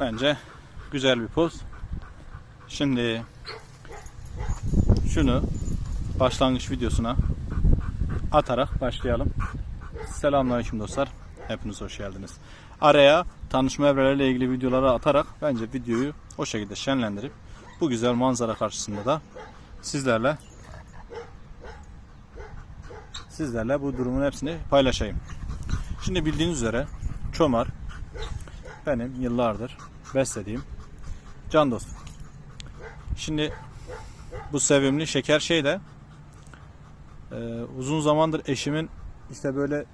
Bence güzel bir poz. Şimdi şunu başlangıç videosuna atarak başlayalım. Selamünaleyküm dostlar. Hepiniz hoş geldiniz. Araya tanışma evreleriyle ilgili videoları atarak bence videoyu o şekilde şenlendirip bu güzel manzara karşısında da sizlerle sizlerle bu durumun hepsini paylaşayım. Şimdi bildiğiniz üzere çomar benim yıllardır beslediğim can dostum. Şimdi bu sevimli şeker şey de e, uzun zamandır eşimin işte böyle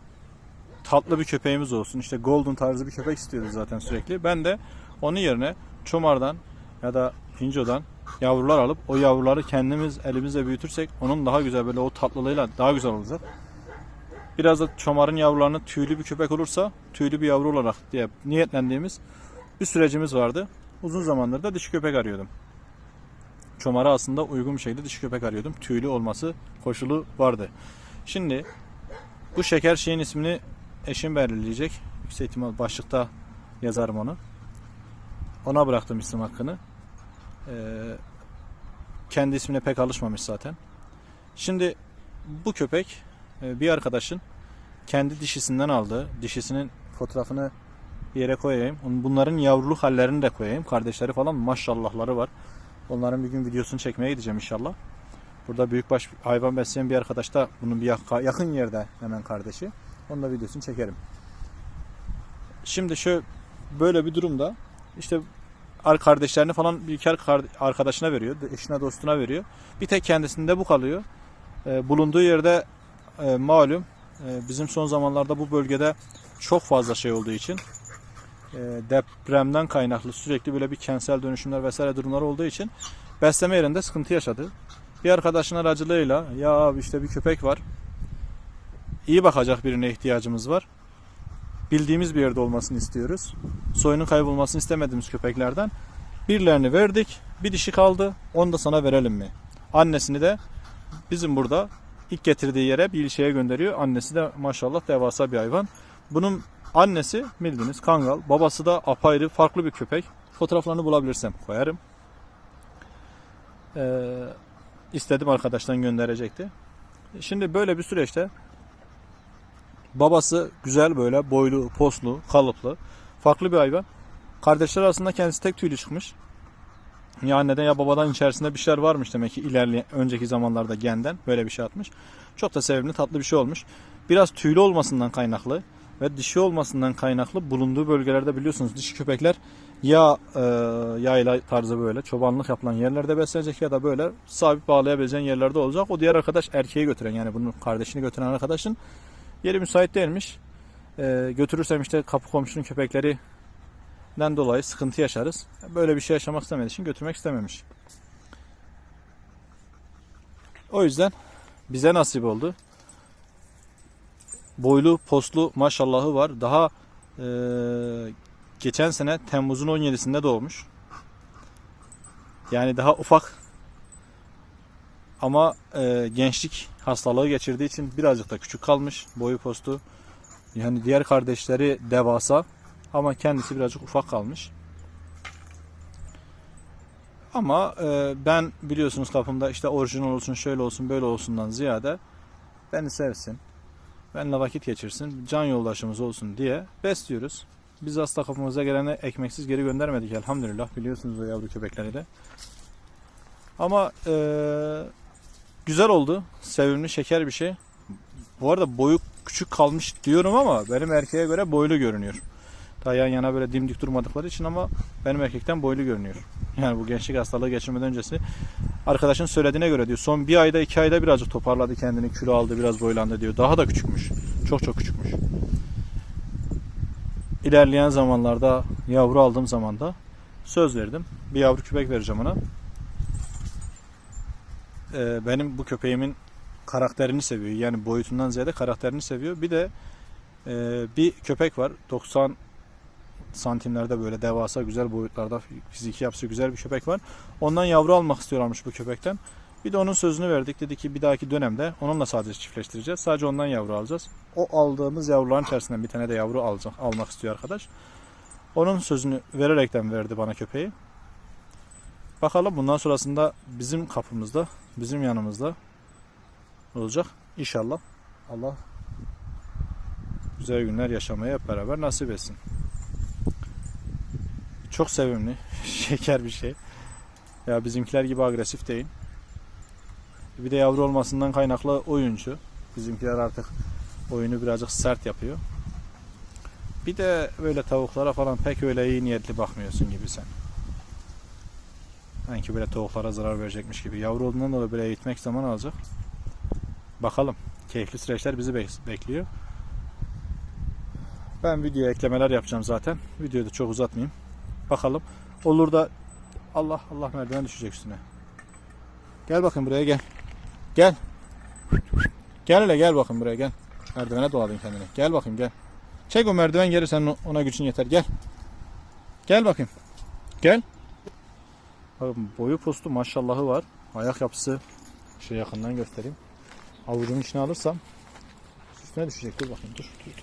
tatlı bir köpeğimiz olsun. işte golden tarzı bir köpek istiyordu zaten sürekli. Ben de onun yerine çomardan ya da hincodan yavrular alıp o yavruları kendimiz elimizle büyütürsek onun daha güzel böyle o tatlılığıyla daha güzel olacak. Biraz da çomarın yavrularını tüylü bir köpek olursa tüylü bir yavru olarak diye niyetlendiğimiz bir sürecimiz vardı. Uzun zamandır da dişi köpek arıyordum. Çomara aslında uygun bir şekilde dişi köpek arıyordum. Tüylü olması koşulu vardı. Şimdi bu şeker şeyin ismini eşim belirleyecek. Yüksek ihtimal başlıkta yazarım onu. Ona bıraktım isim hakkını. Ee, kendi ismine pek alışmamış zaten. Şimdi bu köpek e, bir arkadaşın kendi dişisinden aldığı, dişisinin fotoğrafını bir yere koyayım. Bunların yavruluk hallerini de koyayım. Kardeşleri falan maşallahları var. Onların bir gün videosunu çekmeye gideceğim inşallah. Burada büyükbaş hayvan besleyen bir arkadaş da bunun bir yak- yakın yerde hemen kardeşi. Onun da videosunu çekerim. Şimdi şu böyle bir durumda işte ar- kardeşlerini falan bir iki ar- arkadaşına veriyor. Eşine dostuna veriyor. Bir tek kendisinde bu kalıyor. Ee, bulunduğu yerde e, malum bizim son zamanlarda bu bölgede çok fazla şey olduğu için e, depremden kaynaklı sürekli böyle bir kentsel dönüşümler vesaire durumlar olduğu için besleme yerinde sıkıntı yaşadı. Bir arkadaşın aracılığıyla ya abi işte bir köpek var. İyi bakacak birine ihtiyacımız var. Bildiğimiz bir yerde olmasını istiyoruz. Soyunun kaybolmasını istemediğimiz köpeklerden. Birilerini verdik. Bir dişi kaldı. Onu da sana verelim mi? Annesini de bizim burada ilk getirdiği yere bir ilçeye gönderiyor. Annesi de maşallah devasa bir hayvan. Bunun annesi bildiğiniz kangal. Babası da apayrı farklı bir köpek. Fotoğraflarını bulabilirsem koyarım. Ee, istedim arkadaştan gönderecekti. Şimdi böyle bir süreçte babası güzel böyle boylu, poslu, kalıplı, farklı bir hayvan. Kardeşler arasında kendisi tek tüylü çıkmış. Ya anneden ya babadan içerisinde bir şeyler varmış demek ki ilerleyen önceki zamanlarda genden böyle bir şey atmış. Çok da sevimli tatlı bir şey olmuş. Biraz tüylü olmasından kaynaklı ve dişi olmasından kaynaklı bulunduğu bölgelerde biliyorsunuz dişi köpekler ya e, yayla tarzı böyle çobanlık yapılan yerlerde beslenecek ya da böyle sabit bağlayabileceğin yerlerde olacak. O diğer arkadaş erkeği götüren yani bunun kardeşini götüren arkadaşın yeri müsait değilmiş. E, götürürsem işte kapı komşunun köpeklerinden dolayı sıkıntı yaşarız. Böyle bir şey yaşamak istemediği için götürmek istememiş. O yüzden bize nasip oldu. Boylu, poslu maşallahı var. Daha e, geçen sene Temmuz'un 17'sinde doğmuş. Yani daha ufak ama e, gençlik hastalığı geçirdiği için birazcık da küçük kalmış boyu postu. Yani diğer kardeşleri devasa ama kendisi birazcık ufak kalmış. Ama e, ben biliyorsunuz kafamda işte orijinal olsun şöyle olsun böyle olsundan ziyade beni sevsin. Benimle vakit geçirsin. Can yoldaşımız olsun diye besliyoruz. Biz hasta kafamıza gelene ekmeksiz geri göndermedik elhamdülillah. Biliyorsunuz o yavru köpekleri. Ama e, güzel oldu. Sevimli, şeker bir şey. Bu arada boyu küçük kalmış diyorum ama benim erkeğe göre boylu görünüyor. Daha yan yana böyle dimdik durmadıkları için ama benim erkekten boylu görünüyor. Yani bu gençlik hastalığı geçirmeden öncesi. Arkadaşın söylediğine göre diyor son bir ayda iki ayda birazcık toparladı kendini kilo aldı biraz boylandı diyor. Daha da küçükmüş. Çok çok küçükmüş. İlerleyen zamanlarda yavru aldığım zaman da söz verdim. Bir yavru köpek vereceğim ona. Ee, benim bu köpeğimin karakterini seviyor. Yani boyutundan ziyade karakterini seviyor. Bir de e, bir köpek var. 90 santimlerde böyle devasa güzel boyutlarda fiziki yapısı güzel bir köpek var. Ondan yavru almak istiyorlarmış bu köpekten. Bir de onun sözünü verdik. Dedi ki bir dahaki dönemde onunla sadece çiftleştireceğiz. Sadece ondan yavru alacağız. O aldığımız yavruların içerisinden bir tane de yavru alacak, almak istiyor arkadaş. Onun sözünü vererekten verdi bana köpeği. Bakalım bundan sonrasında bizim kapımızda, bizim yanımızda olacak. İnşallah Allah güzel günler yaşamayı hep beraber nasip etsin. Çok sevimli, şeker bir şey. Ya bizimkiler gibi agresif değil. Bir de yavru olmasından kaynaklı oyuncu. Bizimkiler artık oyunu birazcık sert yapıyor. Bir de böyle tavuklara falan pek öyle iyi niyetli bakmıyorsun gibi sen. Sanki böyle tavuklara zarar verecekmiş gibi. Yavru olduğundan dolayı böyle eğitmek zaman alacak. Bakalım. Keyifli süreçler bizi bek- bekliyor. Ben videoya eklemeler yapacağım zaten. Videoyu da çok uzatmayayım. Bakalım. Olur da Allah Allah merdiven düşecek üstüne. Gel bakın buraya gel. Gel. Gel hele gel bakın buraya gel. Merdivene doladın kendini. Gel bakayım gel. Çek o merdiven geri sen ona gücün yeter. Gel. Gel bakayım. Gel. Bakın boyu postu maşallahı var. Ayak yapısı. Şey yakından göstereyim. Avucumun içine alırsam üstüne düşecek. Dur bakayım. Dur. Dur. Dur.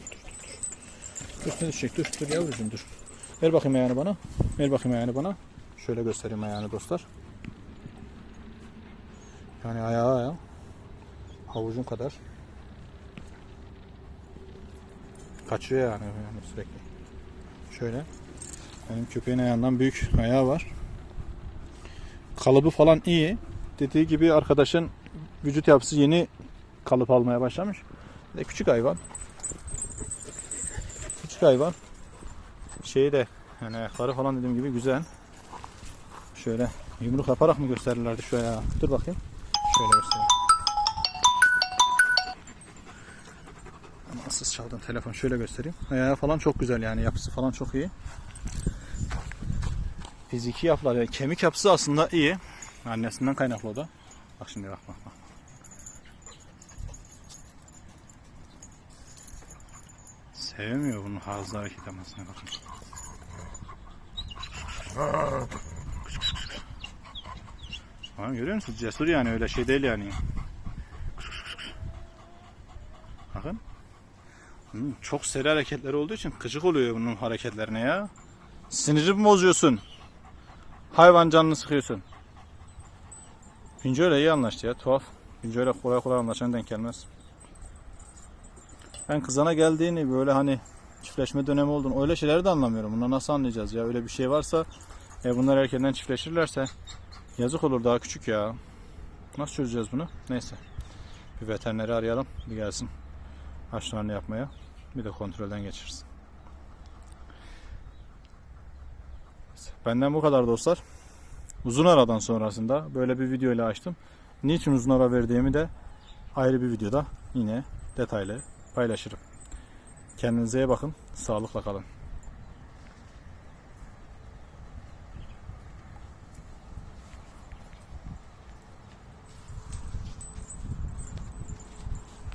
dur. Üstüne düşecek. Dur. Dur yavrucuğum dur. Ver bakayım ayağını bana. Ver bakayım ayağını bana. Şöyle göstereyim ayağını dostlar. Yani ayağı ayağı. Havucun kadar. Kaçıyor yani, yani sürekli. Şöyle. Benim köpeğin ayağından büyük ayağı var. Kalıbı falan iyi. Dediği gibi arkadaşın vücut yapısı yeni kalıp almaya başlamış. Bir de küçük hayvan. Küçük hayvan. Şeyi de yani ayakları falan dediğim gibi güzel. Şöyle yumruk yaparak mı gösterirlerdi şu ayağı? Dur bakayım. Şöyle göstereyim. Nasıl çaldım telefon şöyle göstereyim. Ayağı falan çok güzel yani yapısı falan çok iyi. Fiziki yapıları, yani kemik yapısı aslında iyi. Annesinden kaynaklı o da. Bak şimdi bak bak bak. Sevmiyor bunun hızlı hareket etmesine bakın. Tamam görüyor musun? Cesur yani öyle şey değil yani. Bakın. Çok seri hareketleri olduğu için gıcık oluyor bunun hareketlerine ya. Sinirimi bozuyorsun. Hayvan canını sıkıyorsun. Pince öyle iyi anlaştı ya tuhaf. Pince öyle kolay kolay anlaşan denk gelmez. Ben kızana geldiğini böyle hani çiftleşme dönemi olduğunu öyle şeyleri de anlamıyorum. Bunları nasıl anlayacağız ya öyle bir şey varsa e bunlar erkenden çiftleşirlerse yazık olur daha küçük ya. Nasıl çözeceğiz bunu? Neyse. Bir veterineri arayalım. Bir gelsin. Aşılarını yapmaya. Bir de kontrolden geçirsin. Benden bu kadar dostlar. Uzun aradan sonrasında böyle bir video ile açtım. Niçin uzun ara verdiğimi de ayrı bir videoda yine detaylı paylaşırım. Kendinize iyi bakın. Sağlıkla kalın.